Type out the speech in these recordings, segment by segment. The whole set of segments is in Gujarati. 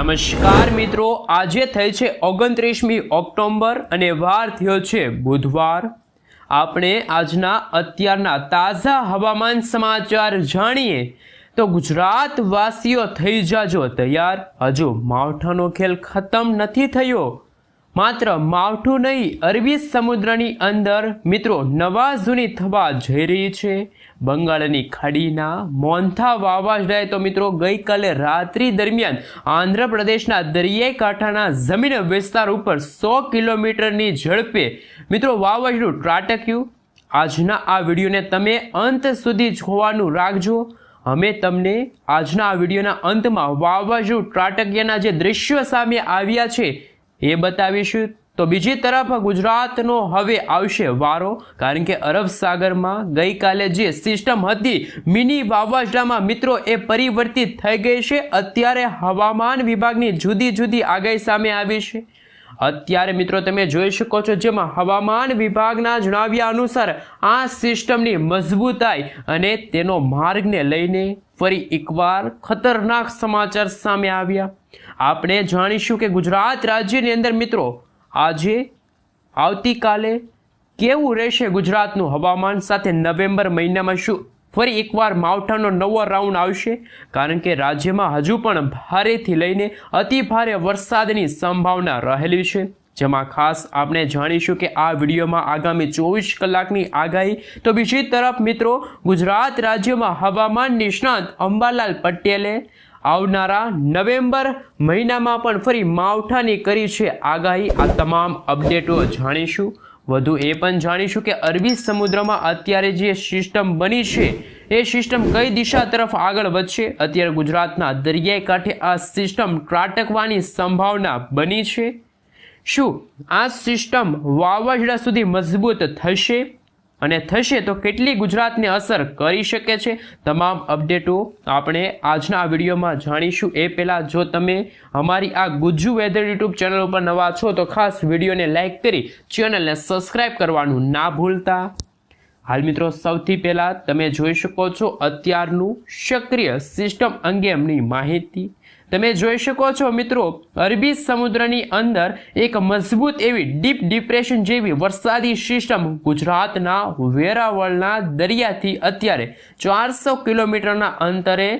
નમસ્કાર મિત્રો, આજે થઈ છે ઓગણત્રીસમી ઓક્ટોબર અને વાર થયો છે બુધવાર. આપણે આજના અત્યારના તાજા હવામાન સમાચાર જાણીએ. તો ગુજરાતવાસીઓ થઈ જાજો તૈયાર. હજુ માવઠાનો ખેલ ખતમ નથી થયો. માત્ર માવઠું નહીં, અરબી સમુદ્રની અંદર મિત્રો નવા જૂની થવા જઈ રહી છે. બંગાળની ખાડીના મોન્થા વાવાઝોડાએ તો મિત્રો ગઈકાલે રાત્રિ દરમિયાન આંધ્રપ્રદેશના દરિયાઈ કાંઠાના જમીન વિસ્તાર ઉપર સો કિલોમીટરની ઝડપે મિત્રો વાવાઝોડું ત્રાટક્યું. આજના આ વિડીયોને તમે અંત સુધી જોવાનું રાખજો. અમે તમને આજના આ વિડીયોના અંતમાં વાવાઝોડું ત્રાટક્યના જે દ્રશ્યો સામે આવ્યા છે એ બતાવીશું. તો બીજી તરફ ગુજરાતનો હવે આવશે વારો, કારણ કે અરબ સાગરમાં ગઈકાલે જે સિસ્ટમ હતી મિની વાવાઝોડામાં મિત્રો એ પરિવર્તિત થઈ ગઈ છે. અત્યારે હવામાન વિભાગની જુદી જુદી આગાહી સામે આવી છે. અત્યારે મિત્રો તમે જોઈ શકો છો, જેમાં હવામાન વિભાગના જણાવ્યા અનુસાર આ સિસ્ટમની મજબૂતાઈ અને તેનો માર્ગને લઈને ફરી એકવાર ખતરનાક સમાચાર સામે આવ્યા. આપણે જાણીશું કે ગુજરાત રાજ્યની અંદર મિત્રો આજે આવતીકાલે કેવું રહેશે ગુજરાતનું હવામાન સાથે નવેમ્બર મહિનામાં શું ફરી એકવાર માવઠાનો નવો રાઉન્ડ આવશે? કારણ કે રાજ્યમાં હજુ પણ ભારેથી લઈને અતિ ભારે વરસાદની સંભાવના રહેલી છે. જેમાં ખાસ આપણે જાણીશું કે આ વિડીયોમાં આગામી ચોવીસ કલાકની આગાહી. તો બીજી તરફ મિત્રો, ગુજરાત રાજ્યમાં હવામાન નિષ્ણાંત અંબાલાલ પટેલે આવનારા નવેમ્બર મહિનામાં પણ ફરી માવઠાની કરી છે આગાહી. આ તમામ અપડેટો જાણીશું. વધુ એ પણ જાણીશું કે અરબી સમુદ્રમાં અત્યારે જે સિસ્ટમ બની છે, એ સિસ્ટમ કઈ દિશા તરફ આગળ વધશે? અત્યારે ગુજરાતના દરિયાઈ કાંઠે આ સિસ્ટમ ત્રાટકવાની સંભાવના બની છે. શું આ સિસ્ટમ વાવાઝોડા સુધી મજબૂત થશે? અને થશે તો કેટલી ગુજરાતને અસર કરી શકે છે? તમામ અપડેટો આપણે આજના વિડીયોમાં જાણીશું. એ પહેલાં જો તમે અમારી આ ગુજ્જુ વેધર યુટ્યુબ ચેનલ ઉપર નવા છો, તો ખાસ વિડીયોને લાઇક કરી ચેનલને સબસ્ક્રાઇબ કરવાનું ના ભૂલતા. હાલ મિત્રો, સૌથી પહેલાં તમે જોઈ શકો છો અત્યારનું સક્રિય સિસ્ટમ અંગે એમની માહિતી. તમે જોઈ શકો છો મિત્રો, અરબી સમુદ્રની અંદર એક મજબૂત એવી ડીપ ડિપ્રેશન જેવી વરસાદી સિસ્ટમ ગુજરાતના વેરાવળના દરિયાથી અત્યારે ચારસો કિલોમીટરના અંતરે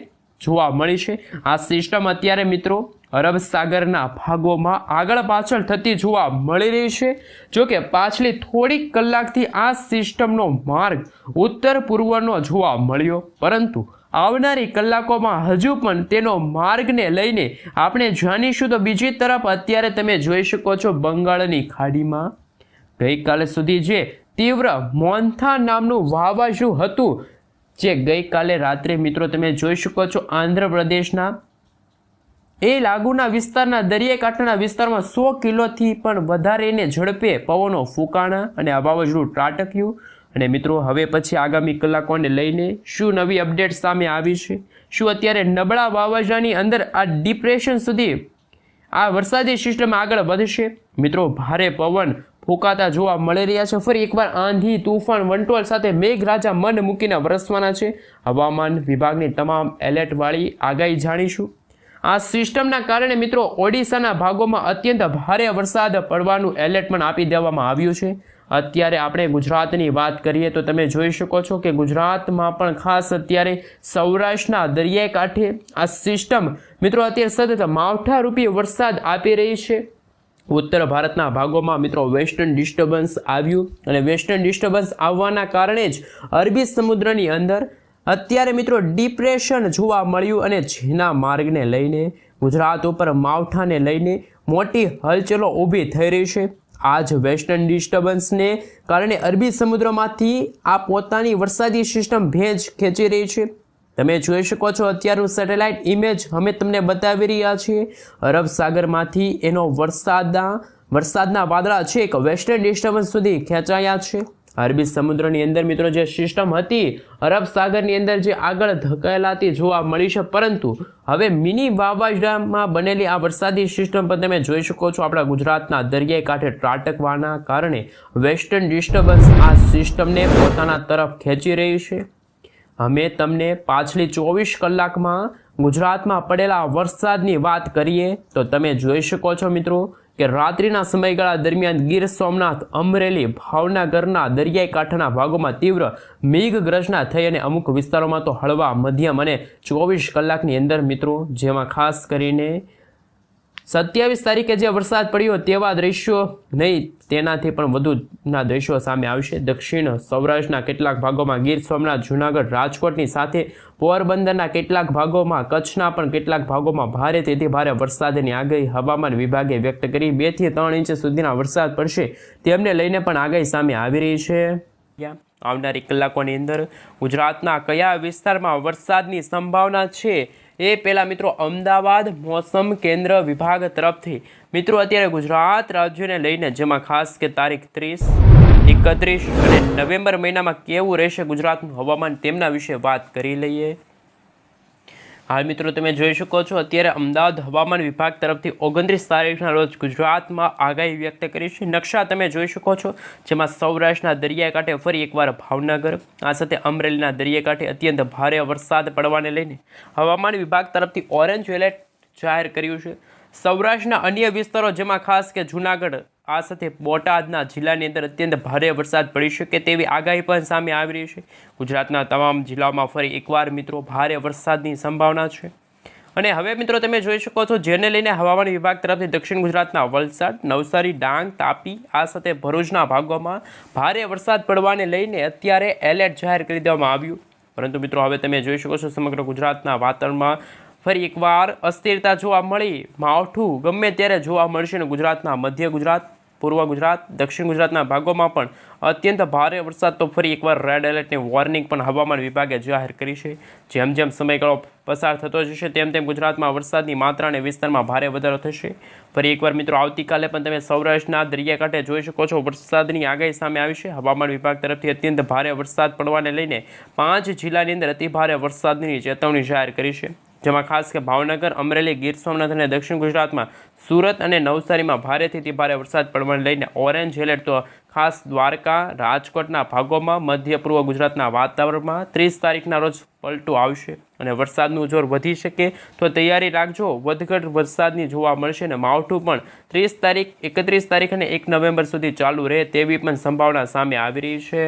જોવા મળી છે. આ સિસ્ટમ અત્યારે મિત્રો અરબ સાગરના ભાગોમાં આગળ પાછળ થતી જોવા મળી રહી છે. જોકે પાછલી થોડીક કલાકથી આ સિસ્ટમનો માર્ગ ઉત્તર પૂર્વનો જોવા મળ્યો. પરંતુ આવનારી કલાકોમાં હજુ પણ તેનો માર્ગને લઈને આપણે જાણીશું તો બીજી તરફ અત્યારે તમે જોઈ શકો છો બંગાળની ખાડીમાં. ગઈકાલે સુધી જે તીવ્ર મોન્થા નામનું વાવાઝોડું હતું જે ગઈકાલે રાત્રે મિત્રો તમે જોઈ શકો છો આંધ્રપ્રદેશના એ લાગુના વિસ્તારના દરિયાકાંઠાના વિસ્તારમાં સો કિલોથી પણ વધારે એને ઝડપે પવનો ફૂંકાણા અને આ વાવાઝોડું ત્રાટક્યું. અને મિત્રો, હવે પછી આગામી કલાકોને લઈને શું નવી અપડેટ સામે આવી છે? શું અત્યારે નબળા વાવાઝોડાની અંદર આ ડિપ્રેશન સુધી આ વરસાદી સિસ્ટમ આગળ વધશે? મિત્રો, ભારે પવન ફૂંકાતા જોવા મળી રહ્યા છે. ફરી એકવાર આંધી, તુફાન, વંટોળ સાથે મેઘરાજા મન મૂકીને વરસવાના છે. હવામાન વિભાગની તમામ એલર્ટવાળી આગાહી જાણીશું. આ સિસ્ટમના કારણે મિત્રો ઓડિશાના ભાગોમાં અત્યંત ભારે વરસાદ પડવાનું એલર્ટ પણ આપી દેવામાં આવ્યું છે. અત્યારે આપણે ગુજરાતની વાત કરીએ તો તમે જોઈ શકો છો કે ગુજરાતમાં પણ ખાસ અત્યારે સૌરાષ્ટ્રના દરિયાઈ કાંઠે આ સિસ્ટમ મિત્રો અત્યારે સતત માવઠારૂપી વરસાદ આપી રહી છે. ઉત્તર ભારતના ભાગોમાં મિત્રો વેસ્ટર્ન ડિસ્ટર્બન્સ આવ્યું અને વેસ્ટર્ન ડિસ્ટર્બન્સ આવવાના કારણે જ અરબી સમુદ્રની અંદર અત્યારે મિત્રો ડિપ્રેશન જોવા મળ્યું અને જેના માર્ગને લઈને ગુજરાત ઉપર માવઠાને લઈને મોટી હલચલો ઊભી થઈ રહી છે. આ જ વેસ્ટર્ન ડિસ્ટર્બન્સને કારણે અરબી સમુદ્રમાંથી આ પોતાની વરસાદી સિસ્ટમ ભેજ ખેંચી રહી છે. તમે જોઈ શકો છો અત્યારનું સેટેલાઇટ ઇમેજ અમે તમને બતાવી રહ્યા છીએ. અરબ સાગરમાંથી એનો વરસાદના વરસાદના વાદળા છે એક વેસ્ટર્ન ડિસ્ટર્બન્સ સુધી ખેંચાયા છે. અરબી સમુદ્રની અંદર મિત્રો જે સિસ્ટમ હતી અરબ સાગરની અંદર જે આગળ ધકેલાતી જોવા મળી છે, પરંતુ હવે મિની વાવાઝોડામાં બનેલી આ વરસાદી સિસ્ટમ પર તમે જોઈ શકો છો. આપણા ગુજરાતના દરિયાઈ કાંઠે ત્રાટકવાના કારણે વેસ્ટર્ન ડિસ્ટર્બન્સ આ સિસ્ટમને પોતાના તરફ ખેંચી રહી છે. અમે તમને પાછલી ચોવીસ કલાકમાં ગુજરાતમાં પડેલા વરસાદની વાત કરીએ તો તમે જોઈ શકો છો મિત્રો કે રાત્રિના સમયગાળા દરમિયાન ગીર સોમનાથ, અમરેલી, ભાવનગરના દરિયાઈ કાંઠાના ભાગોમાં તીવ્ર મેઘગર્જના થઈ અને અમુક વિસ્તારોમાં તો હળવા મધ્યમ અને ચોવીસ કલાકની અંદર મિત્રો જેમાં ખાસ કરીને સત્યાવીસ તારીખે જે વરસાદ પડ્યો તેવા દ્રશ્યો નહીં, તેનાથી પણ વધુના દ્રશ્યો સામે આવશે. દક્ષિણ સૌરાષ્ટ્રના કેટલાક ભાગોમાં ગીર સોમનાથ, જૂનાગઢ, રાજકોટની સાથે પોરબંદરના કેટલાક ભાગોમાં, કચ્છના પણ કેટલાક ભાગોમાં ભારે તેથી ભારે વરસાદની આગાહી હવામાન વિભાગે વ્યક્ત કરી. બેથી ત્રણ ઇંચ સુધીના વરસાદ પડશે તેમને લઈને પણ આગાહી સામે આવી રહી છે. આવનારી કલાકોની અંદર ગુજરાતના કયા વિસ્તારમાં વરસાદની સંભાવના છે? એ પહેલાં મિત્રો અમદાવાદ મોસમ કેન્દ્ર વિભાગ તરફથી. મિત્રો, અત્યારે ગુજરાત રાજ્યને લઈને જેમાં ખાસ કે તારીખ ત્રીસ, એકત્રીસ અને નવેમ્બર મહિનામાં કેવું રહેશે ગુજરાતનું હવામાન તેમના વિશે વાત કરી લઈએ. હાલ મિત્રો તમે જોઈ શકો છો, અત્યારે અમદાવાદ હવામાન વિભાગ તરફથી ઓગણત્રીસ તારીખના રોજ ગુજરાતમાં આગાહી વ્યક્ત કરી છે. નકશા તમે જોઈ શકો છો, જેમાં સૌરાષ્ટ્રના દરિયાકાંઠે ફરી એકવાર ભાવનગર, આ સાથે અમરેલીના દરિયાકાંઠે અત્યંત ભારે વરસાદ પડવાને લઈને હવામાન વિભાગ તરફથી ઓરેન્જ એલર્ટ જાહેર કર્યું છે. સૌરાષ્ટ્રના અન્ય વિસ્તારો, જેમાં ખાસ કે જૂનાગઢ, આ સાથે બોટાદના જિલ્લાની અંદર અત્યંત ભારે વરસાદ પડી શકે તેવી આગાહી પણ સામે આવી રહી છે. ગુજરાતના તમામ જિલ્લાઓમાં ફરી એકવાર મિત્રો ભારે વરસાદની સંભાવના છે. અને હવે મિત્રો તમે જોઈ શકો છો, જેને લઈને હવામાન વિભાગ તરફથી દક્ષિણ ગુજરાતના વલસાડ, નવસારી, ડાંગ, તાપી, આ સાથે ભરૂચના ભાગોમાં ભારે વરસાદ પડવાને લઈને અત્યારે એલર્ટ જાહેર કરી દેવામાં આવ્યું. પરંતુ મિત્રો હવે તમે જોઈ શકો છો, સમગ્ર ગુજરાતના વાતાવરણમાં ફરી એકવાર અસ્થિરતા જોવા મળી. માવઠું ગમે ત્યારે જોવા મળશે ને ગુજરાતના મધ્ય ગુજરાત, પૂર્વ ગુજરાત, દક્ષિણ ગુજરાતના ભાગોમાં પણ અત્યંત ભારે વરસાદ તો ફરી એકવાર રેડ એલર્ટની વોર્નિંગ પણ હવામાન વિભાગે જાહેર કરી છે. જેમ જેમ સમયગાળો પસાર થતો જશે, તેમ તેમ ગુજરાતમાં વરસાદની માત્રા અને વિસ્તારમાં ભારે વધારો થશે. ફરી એકવાર મિત્રો, આવતીકાલે પણ તમે સૌરાષ્ટ્રના દરિયાકાંઠે જોઈ શકો છો, વરસાદની આગાહી સામે આવી છે. હવામાન વિભાગ તરફથી અત્યંત ભારે વરસાદ પડવાને લઈને પાંચ જિલ્લાની અંદર અતિ ભારે વરસાદની ચેતવણી જાહેર કરી છે. જેમાં ખાસ કે ભાવનગર, અમરેલી, ગીર સોમનાથ અને દક્ષિણ ગુજરાતમાં સુરત અને નવસારીમાં ભારેથી અતિ ભારે વરસાદ પડવાને લઈને ઓરેન્જ એલર્ટ તો ખાસ દ્વારકા, રાજકોટના ભાગોમાં, મધ્ય, પૂર્વ ગુજરાતના વાતાવરણમાં ત્રીસ તારીખના રોજ પલટું આવશે અને વરસાદનું જોર વધી શકે તો તૈયારી રાખજો. વધઘટ વરસાદની જોવા મળશે અને માવઠું પણ ત્રીસ તારીખ, એકત્રીસ તારીખ અને એક નવેમ્બર સુધી ચાલુ રહે તેવી પણ સંભાવના સામે આવી રહી છે.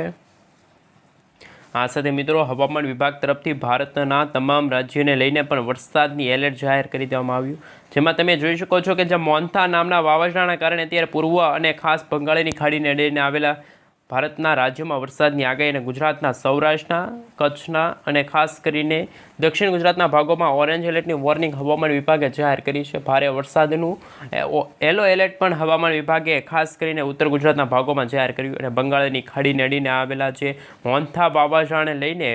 આ સાથે મિત્રો, હવામાન વિભાગ તરફથી ભારતના તમામ રાજ્યોને લઈને પણ વરસાદની એલર્ટ જાહેર કરી દેવામાં આવ્યું. જેમાં તમે જોઈ શકો છો કે જે મોન્થા નામના વાવાઝોડાના કારણે અત્યારે પૂર્વ અને ખાસ બંગાળીની ખાડીને લઈને આવેલા ભારતના રાજ્યોમાં વરસાદની આગાહી અને ગુજરાતના સૌરાષ્ટ્રના, કચ્છના અને ખાસ કરીને દક્ષિણ ગુજરાતના ભાગોમાં ઓરેન્જ એલર્ટની વોર્નિંગ હવામાન વિભાગે જાહેર કરી છે. ભારે વરસાદનું યલો એલર્ટ પણ હવામાન વિભાગે ખાસ કરીને ઉત્તર ગુજરાતના ભાગોમાં જાહેર કર્યું અને બંગાળની ખાડીને અડીને આવેલા જે મોન્થા વાવાઝાને લઈને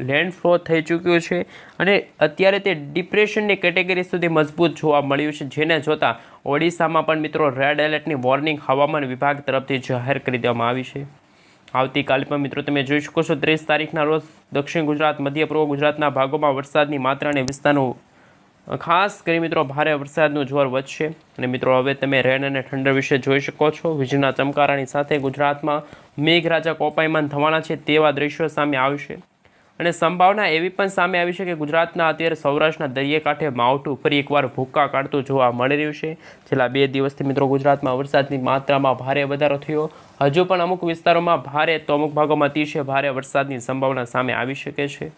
લેન્ડફ્લો થઈ ચૂક્યું છે અને અત્યારે તે ડિપ્રેશનની કેટેગરી સુધી મજબૂત જોવા મળ્યું છે, જેને જોતાં ઓડિશામાં પણ મિત્રો રેડ એલર્ટની વોર્નિંગ હવામાન વિભાગ તરફથી જાહેર કરી દેવામાં આવી છે. આવતીકાલે પણ મિત્રો તમે જોઈ શકો છો, ત્રીસ તારીખના રોજ દક્ષિણ ગુજરાત, મધ્ય પૂર્વ ગુજરાતના ભાગોમાં વરસાદની માત્રા અને વિસ્તારનું, ખાસ કરી મિત્રો ભારે વરસાદનું જોર વધશે. અને મિત્રો હવે તમે રેન અને ઠંડર વિશે જોઈ શકો છો. વીજળીના ચમકારાની સાથે ગુજરાતમાં મેઘરાજા કોપાયમાન થવાના છે તેવા દ્રશ્યો સામે આવશે અને સંભાવના એવી પણ સામે આવી છે કે ગુજરાતના અત્યારે સૌરાષ્ટ્રના દરિયાકાંઠે માવઠું ફરી એકવાર ભૂક્કા કાઢતું જોવા મળી રહ્યું છે. છેલ્લા બે દિવસથી મિત્રો ગુજરાતમાં વરસાદની માત્રામાં ભારે વધારો થયો. હજુ પણ અમુક વિસ્તારોમાં ભારે તો અમુક ભાગોમાં અતિશય ભારે વરસાદની સંભાવના સામે આવી શકે છે.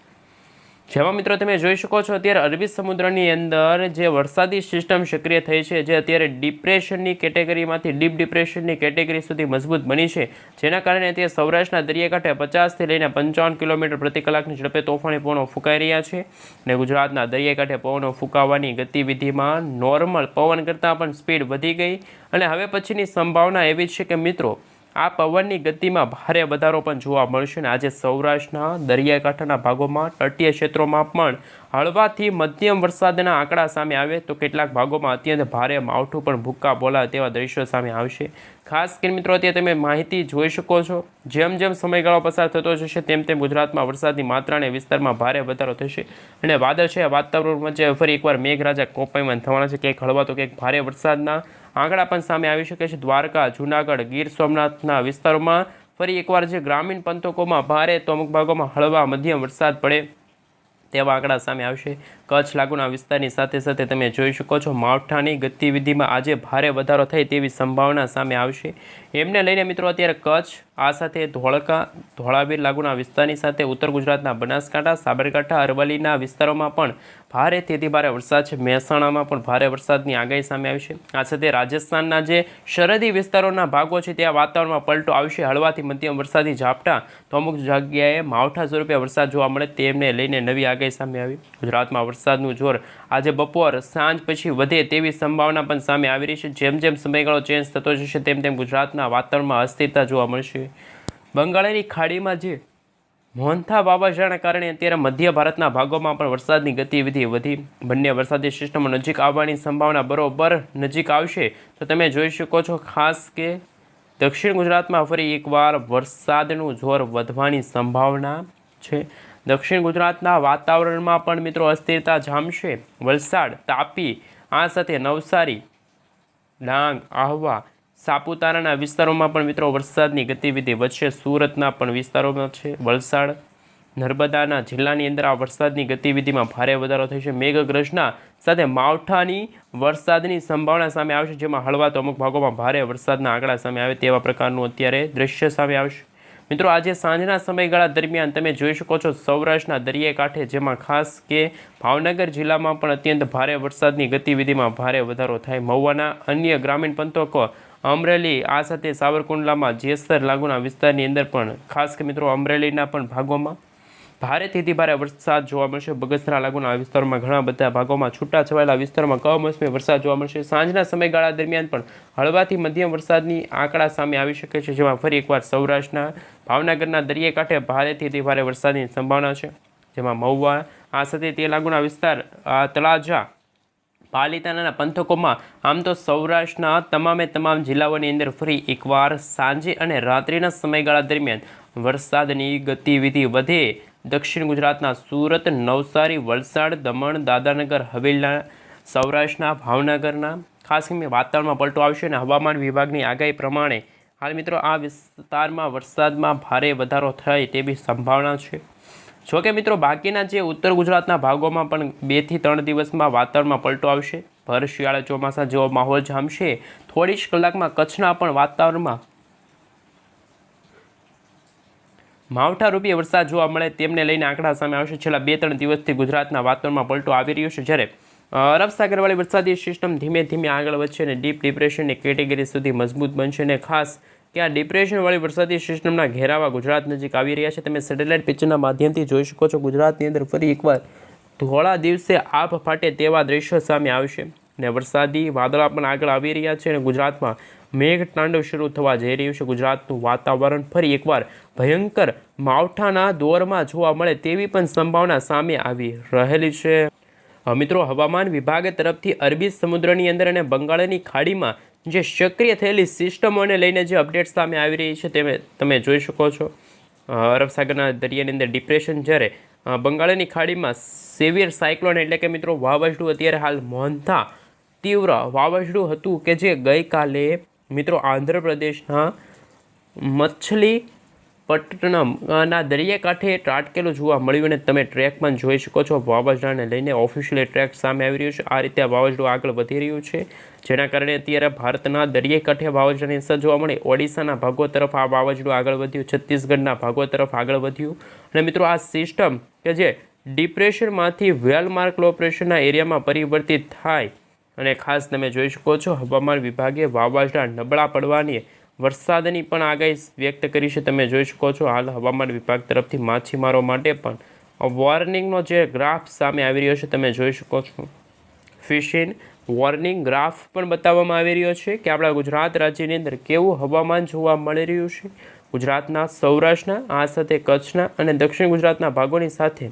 જેમાં મિત્રો તમે જોઈ શકો છો, અત્યારે અરબી સમુદ્રની અંદર જે વરસાદી સિસ્ટમ સક્રિય થઈ છે, જે અત્યારે ડિપ્રેશનની કેટેગરીમાંથી ડીપ ડિપ્રેશનની કેટેગરી સુધી મજબૂત બની છે. જેના કારણે તે સૌરાષ્ટ્રના દરિયાકાંઠે પચાસથી લઈને પંચાવન કિલોમીટર પ્રતિ કલાકની ઝડપે તોફાની પવનો ફૂંકાઈ રહ્યા છે અને ગુજરાતના દરિયાકાંઠે પવનો ફૂંકાવાની ગતિવિધિમાં નોર્મલ પવન કરતાં પણ સ્પીડ વધી ગઈ અને હવે પછીની સંભાવના એવી છે કે મિત્રો આ પવનની ગતિમાં ભારે વધારો પણ જોવા મળશે અને આજે સૌરાષ્ટ્રના દરિયાકાંઠાના ભાગોમાં તટીય ક્ષેત્રોમાં પણ હળવાથી મધ્યમ વરસાદના આંકડા સામે આવે તો કેટલાક ભાગોમાં અત્યંત ભારે માવઠું પણ ભૂક્કા બોલા તેવા દ્રશ્યો સામે આવશે. ખાસ કરીને મિત્રો, અત્યારે તમે માહિતી જોઈ શકો છો, જેમ જેમ સમયગાળો પસાર થતો જશે, તેમ તેમ ગુજરાતમાં વરસાદની માત્રા અને વિસ્તારમાં ભારે વધારો થશે. અને વાદળ છે વાતાવરણ વચ્ચે ફરી એકવાર મેઘરાજા કોપાયમાન થવાના છે, ક્યાંક હળવા તો ક્યાંક ભારે વરસાદના આંકડા પણ સામે આવી શકે છે. દ્વારકા, જૂનાગઢ, ગીર સોમનાથના વિસ્તારોમાં ફરી એકવાર જે ગ્રામીણ પંથકોમાં ભારે, તો અમુક ભાગોમાં હળવા, મધ્યમ વરસાદ પડે તેવા આંકડા સામે આવશે. કચ્છ લાગુના વિસ્તારની સાથે સાથે તમે જોઈ શકો છો, માવઠાની ગતિવિધિમાં આજે ભારે વધારો થાય તેવી સંભાવના સામે આવશે. એમને લઈને મિત્રો અત્યારે કચ્છ, આ સાથે ધોળકા, ધોળાવીર લાગુના વિસ્તારની સાથે ઉત્તર ગુજરાતના બનાસકાંઠા, સાબરકાંઠા, અરવલ્લીના વિસ્તારોમાં પણ ભારે તેથી ભારે વરસાદ છે. મહેસાણામાં પણ ભારે વરસાદની આગાહી સામે આવી છે આ સાથે રાજસ્થાનના જે સરહદી વિસ્તારોના ભાગો છે, ત્યાં વાતાવરણમાં પલટો આવશે. હળવાથી મધ્યમ વરસાદી ઝાપટા તો અમુક જગ્યાએ માવઠા સ્વરૂપે વરસાદ જોવા મળે તેમને લઈને નવી આગાહી સામે આવી. ગુજરાતમાં વરસાદનું જોર આજે બપોર સાંજ પછી વધે તેવી સંભાવના પણ સામે આવી રહી છે. જેમ જેમ સમયગાળો ચેન્જ થતો જશે, તેમ તેમ ગુજરાતના વાતાવરણમાં અસ્થિરતા જોવા મળશે. બંગાળની ખાડીમાં જે મોહનથા વાવાઝોડાના કારણે અત્યારે મધ્ય ભારતના ભાગોમાં પણ વરસાદની ગતિવિધિ વધી. બંને વરસાદી સિસ્ટમો નજીક આવવાની સંભાવના બરોબર નજીક આવશે. તો તમે જોઈ શકો છો ખાસ કે દક્ષિણ ગુજરાતમાં ફરી એકવાર વરસાદનું જોર વધવાની સંભાવના છે. દક્ષિણ ગુજરાતના વાતાવરણમાં પણ મિત્રો અસ્થિરતા જામશે. વલસાડ, તાપી, આ સાથે નવસારી, ડાંગ, આહવા, સાપુતારાના વિસ્તારોમાં પણ મિત્રો વરસાદની ગતિવિધિ વધશે. સુરતના પણ વિસ્તારોમાં છે વલસાડ. નર્મદાના જિલ્લાની અંદર આ વરસાદની ગતિવિધિમાં ભારે વધારો થશે. મેઘગ્રજના સાથે માવઠાની વરસાદની સંભાવના સામે આવશે, જેમાં હળવા તો અમુક ભાગોમાં ભારે વરસાદના આંકડા સામે આવે તેવા પ્રકારનું અત્યારે દ્રશ્ય સામે આવશે. મિત્રો, આજે સાંજના સમયગાળા દરમિયાન તમે જોઈ શકો છો સૌરાષ્ટ્રના દરિયાકાંઠે જેમાં ખાસ કે ભાવનગર જિલ્લામાં પણ અત્યંત ભારે વરસાદની ગતિવિધિમાં ભારે વધારો થાય. મહુવાના અન્ય ગ્રામીણ પંથકો, અમરેલી, આ સાથે સાવરકુંડલામાં જેસર લાગુના વિસ્તારની અંદર પણ ખાસ કે મિત્રો, અમરેલીના પણ ભાગોમાં ભારેથી ભારે વરસાદ જોવા મળશે. બગસરા લાગુના વિસ્તારોમાં ઘણા બધા ભાગોમાં છૂટા છવાયેલા વિસ્તારોમાં કમોસમી વરસાદ જોવા મળશે. સાંજના સમયગાળા દરમિયાન પણ હળવાથી મધ્યમ વરસાદની આંકડા સામે આવી શકે છે, જેમાં ફરી એકવાર સૌરાષ્ટ્રના, ભાવનગરના દરિયાકાંઠે ભારેથી ભારે વરસાદની સંભાવના છે. જેમાં મહુવા આ સાથે તે લાગુના વિસ્તાર તળાજા, પાલિતાણાના પંથકોમાં આમ તો સૌરાષ્ટ્રના તમામે તમામ જિલ્લાઓની અંદર ફરી એકવાર સાંજે અને રાત્રિના સમયગાળા દરમિયાન વરસાદની ગતિવિધિ વધે દક્ષિણ ગુજરાતના સુરત, નવસારી, વલસાડ, દમણ દાદાનગર હવેલીના, સૌરાષ્ટ્રના, ભાવનગરના ખાસ કરીને વાતાવરણમાં પલટો આવશે અને હવામાન વિભાગની આગાહી પ્રમાણે હાલ મિત્રો આ વિસ્તારમાં વરસાદમાં ભારે વધારો થાય તેવી સંભાવના છે. જોકે મિત્રો બાકીના જે ઉત્તર ગુજરાતના ભાગોમાં પણ બેથી ત્રણ દિવસમાં વાતાવરણમાં પલટો આવશે. ભર શિયાળા ચોમાસા જેવો માહોલ જામશે. થોડી જ કલાકમાં કચ્છના પણ વાતાવરણમાં માવઠા રૂપીય વરસાદ જોવા મળે તેમને લઈને આંકડા સામે આવશે. છેલ્લા બે ત્રણ દિવસથી ગુજરાતના વાતાવરણમાં પલટો આવી રહ્યો છે. જ્યારે અરબ સાગરવાળી વરસાદી સિસ્ટમ ધીમે ધીમે આગળ વધશે અને ડીપ ડિપ્રેશનની કેટેગરી સુધી મજબૂત બનશે અને ખાસ કે આ ડિપ્રેશનવાળી વરસાદી સિસ્ટમના ઘેરાવા ગુજરાત નજીક આવી રહ્યા છે. તમે સેટેલાઇટ પિક્ચરના માધ્યમથી જોઈ શકો છો. ગુજરાતની અંદર ફરી એકવાર ધોળા દિવસે આભ ફાટે તેવા દ્રશ્યો સામે આવશે. ને વરસાદી વાદળા પણ આગળ આવી રહ્યા છે અને ગુજરાતમાં મેઘ તાંડવ શરૂ થવા જઈ રહ્યું છે. ગુજરાતનું વાતાવરણ ફરી એકવાર ભયંકર માવઠાના દોરમાં જોવા મળે તેવી પણ સંભાવના સામે આવી રહેલી છે. મિત્રો હવામાન વિભાગ તરફથી અરબી સમુદ્રની અંદર અને બંગાળની ખાડીમાં જે સક્રિય થયેલી સિસ્ટમોને લઈને જે અપડેટ સામે આવી રહી છે તે તમે જોઈ શકો છો. અ, અરબ સાગરના દરિયાની અંદર ડિપ્રેશન જ્યારે બંગાળની ખાડીમાં સેવિયર સાયક્લોન એટલે કે મિત્રો વાવાઝોડું અત્યારે હાલ મોહનથા તીવ્ર વાવાઝોડું હતું કે જે ગઈકાલે, મિત્રો, આંધ્રપ્રદેશના મછલી પટ્ટનમ ના દરિયાકાંઠે ત્રાટકેલું જોવા મળ્યું અને તમે ટ્રેક પણ જોઈ શકો છો. વાવાઝોડાને લઈને ઓફિશિયલી ટ્રેક સામે આવી રહ્યું છે. આ રીતે વાવાઝોડું આગળ વધી રહ્યું છે. જેના કારણે અત્યારે ભારતના દરિયાકાંઠે વાવાઝોડાની અસર જોવા મળે. ઓડિશાના ભાગો તરફ આ વાવાઝોડું આગળ વધ્યું. છત્તીસગઢના ભાગો તરફ આગળ વધ્યું. અને મિત્રો, આ સિસ્ટમ કે જે ડિપ્રેશનમાંથી વેલમાર્ક લો પ્રેશરના એરિયામાં પરિવર્તિત થાય અને ખાસ તમે જોઈ શકો છો, હવામાન વિભાગે વાવાઝોડા નબળા પડવાની વરસાદની પણ આગાહી વ્યક્ત કરી છે. તમે જોઈ શકો છો, હાલ હવામાન વિભાગ તરફથી માછીમારો માટે પણ વોર્નિંગનો જે ગ્રાફ સામે આવી રહ્યો છે, તમે જોઈ શકો છો. ફિશિંગ વોર્નિંગ ગ્રાફ પણ બતાવવામાં આવી રહ્યો છે કે આપણા ગુજરાત રાજ્યની અંદર કેવું હવામાન જોવા મળી રહ્યું છે. ગુજરાતના સૌરાષ્ટ્રના, આ સાથે કચ્છના અને દક્ષિણ ગુજરાતના ભાગોની સાથે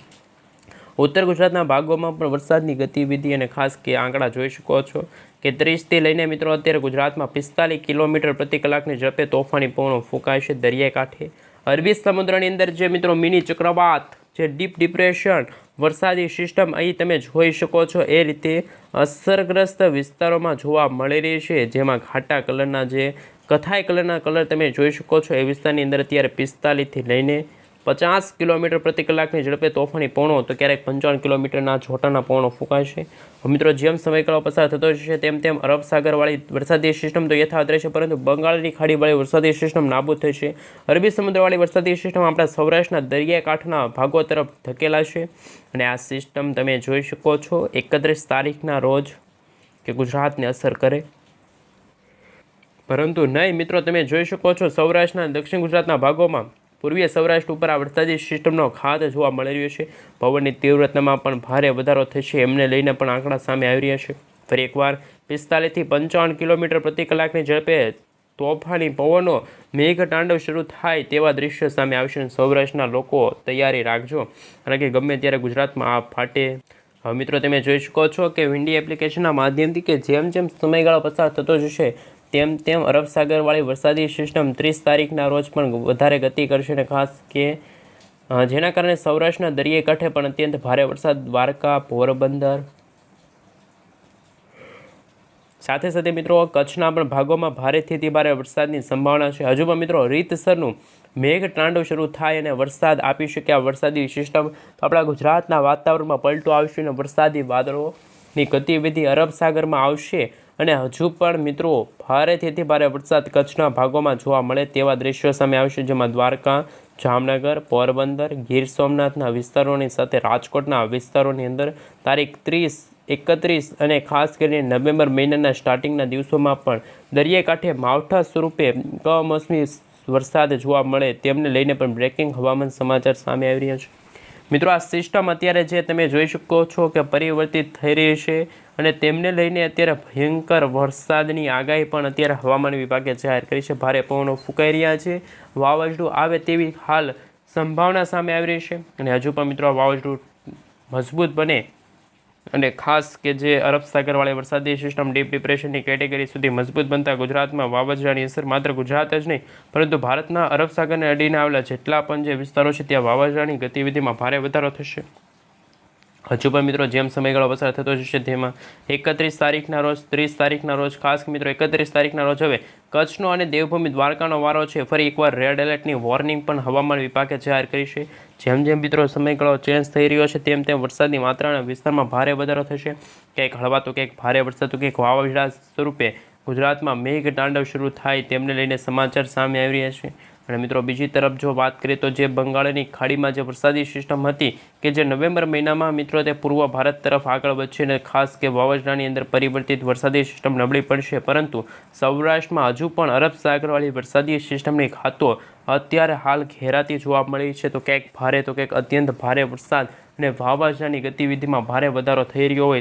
ઉત્તર ગુજરાતના ભાગોમાં પણ વરસાદની ગતિવિધિ અને ખાસ કે આંકડા જોઈ શકો છો કે ત્રીસથી લઈને મિત્રો અત્યારે ગુજરાતમાં પિસ્તાલીસ કિલોમીટર પ્રતિ કલાકની ઝડપે તોફાની પવનો ફૂંકાય છે દરિયાઈ અરબી સમુદ્રની અંદર જે મિત્રો મિની ચક્રવાત, જે ડીપ ડિપ્રેશન વરસાદી સિસ્ટમ અહીં તમે જોઈ શકો છો, એ રીતે અસરગ્રસ્ત વિસ્તારોમાં જોવા મળી રહી છે, જેમાં ઘાટા કલરના જે કથાઈ કલરના કલર તમે જોઈ શકો છો, એ વિસ્તારની અંદર અત્યારે પિસ્તાલીસથી લઈને પચાસ કિલોમીટર પ્રતિ કલાકની ઝડપે તોફાની પહોણો તો ક્યારેક પંચાવન કિલોમીટરના જોટાના પહોણો ફૂંકાશે. મિત્રો, જેમ સમયગાળો પસાર થતો જશે, તેમ તેમ અરબ સાગરવાળી વરસાદી સિસ્ટમ તો યથાવત રહેશે, પરંતુ બંગાળની ખાડીવાળી વરસાદી સિસ્ટમ નાબૂદ થશે. અરબી સમુદ્રવાળી વરસાદી સિસ્ટમ આપણા સૌરાષ્ટ્રના દરિયાકાંઠના ભાગો તરફ ધકેલાશે. અને આ સિસ્ટમ તમે જોઈ શકો છો, એકત્રીસ તારીખના રોજ કે ગુજરાતને અસર કરે. પરંતુ નહીં, મિત્રો, તમે જોઈ શકો છો સૌરાષ્ટ્રના દક્ષિણ ગુજરાતના ભાગોમાં પૂર્વીય સૌરાષ્ટ્ર ઉપર આ વરસાદી સિસ્ટમનો ખાત જોવા મળી રહ્યો છે. પવનની તીવ્રતામાં પણ ભારે વધારો થશે એમને લઈને પણ આંકડા સામે આવી રહ્યા છે. ફરી એકવાર પિસ્તાલીસથી પંચાવન કિલોમીટર પ્રતિ કલાકની ઝડપે તોફાની પવનો મેઘતાંડવ શરૂ થાય તેવા દૃશ્ય સામે આવશે અને સૌરાષ્ટ્રના લોકો તૈયારી રાખજો. કારણ કે ગમે ત્યારે ગુજરાતમાં આ ફાટે મિત્રો તમે જોઈ શકો છો કે વિન્ડી એપ્લિકેશનના માધ્યમથી કે જેમ જેમ સમયગાળો પસાર થતો જશે તેમ તેમ અરબ સાગરવાળી વરસાદી સિસ્ટમ ત્રીસ તારીખના રોજ પણ વધારે ગતિ કરશે અને ખાસ કે જેના કારણે સૌરાષ્ટ્રના દરિયાઈ કાંઠે પણ અત્યંત ભારે વરસાદ, દ્વારકા, પોરબંદર. સાથે સાથે મિત્રો, કચ્છના પણ ભાગોમાં ભારેથી અતિ ભારે વરસાદની સંભાવના છે. હજુ પણ મિત્રો, રીતસરનું મેઘ તાંડવ શરૂ થાય અને વરસાદ આપી શકે આ વરસાદી સિસ્ટમ. આપણા ગુજરાતના વાતાવરણમાં પલટો આવશે અને વરસાદી વાદળોની ગતિવિધિ અરબ સાગરમાં આવશે. અને હજુ પણ મિત્રો ભારેથી અતિ ભારે વરસાદ કચ્છના ભાગોમાં જોવા મળે તેવા દ્રશ્યો સામે આવશે જેમાં દ્વારકા, જામનગર, પોરબંદર, ગીર સોમનાથના વિસ્તારોની સાથે રાજકોટના વિસ્તારોની અંદર તારીખ ત્રીસ, એકત્રીસ અને ખાસ કરીને નવેમ્બર મહિનાના સ્ટાર્ટિંગના દિવસોમાં પણ દરિયાકાંઠે માવઠા સ્વરૂપે કમોસમી વરસાદ જોવા મળે તેમને લઈને પણ બ્રેકિંગ હવામાન સમાચાર સામે આવી રહ્યા છે. મિત્રો, આ સિસ્ટમ અત્યારે જે તમે જોઈ શકો છો કે પરિવર્તિત થઈ રહી છે અને તેમને લઈને અત્યારે ભયંકર વરસાદની આગાહી પણ અત્યારે હવામાન વિભાગે જાહેર કરી છે. ભારે પવનો ફૂંકાઈ રહ્યા છે. વાવાઝોડું આવે તેવી હાલ સંભાવના સામે આવી રહી છે અને હજુ પણ મિત્રો વાવાઝોડું મજબૂત બને અને ખાસ કે જે અરબ સાગરવાળી વરસાદી સિસ્ટમ ડીપ ડિપ્રેશનની કેટેગરી સુધી મજબૂત બનતા ગુજરાતમાં વાવાઝોડાની અસર માત્ર ગુજરાત જ નહીં, પરંતુ ભારતના અરબ સાગરને અડીને આવેલા જેટલા પણ જે વિસ્તારો છે, ત્યાં વાવાઝોડાની ગતિવિધિમાં ભારે વધારો થશે. હજુ પણ મિત્રો જેમ સમયગાળો પસાર થતો જશે તેમાં એકત્રીસ તારીખના રોજ, ત્રીસ તારીખના રોજ, ખાસ મિત્રો એકત્રીસ તારીખના રોજ હવે કચ્છનો અને દેવભૂમિ દ્વારકાનો વારો છે. ફરી એકવાર રેડ એલર્ટની વોર્નિંગ પણ હવામાન વિભાગે જાહેર કરી છે. જેમ જેમ મિત્રો સમયગાળો ચેન્જ થઈ રહ્યો છે, તેમ તેમ વરસાદની માત્રાના વિસ્તારમાં ભારે વધારો થશે. ક્યાંક હળવા તો ક્યાંક ભારે વરસાદ તો ક્યાંક વાવાઝોડા સ્વરૂપે ગુજરાતમાં મેઘ તાંડવ શરૂ થાય તેમને લઈને સમાચાર સામે આવી રહ્યા છે. અને મિત્રો, બીજી તરફ જો વાત કરીએ તો જે બંગાળની ખાડીમાં જે વરસાદી સિસ્ટમ હતી કે જે નવેમ્બર મહિનામાં મિત્રો, તે પૂર્વ ભારત તરફ આગળ વધશે અને ખાસ કે વાવાઝોડાની અંદર પરિવર્તિત વરસાદી સિસ્ટમ નબળી પડશે. પરંતુ સૌરાષ્ટ્રમાં હજુ પણ અરબ સાગરવાળી વરસાદી સિસ્ટમની ખાતો અત્યારે હાલ ઘેરાતી જોવા મળી છે. તો ક્યાંક ભારે, તો ક્યાંક અત્યંત ભારે વરસાદ અને વાવાઝોડાની ગતિવિધિમાં ભારે વધારો થઈ રહ્યો હોય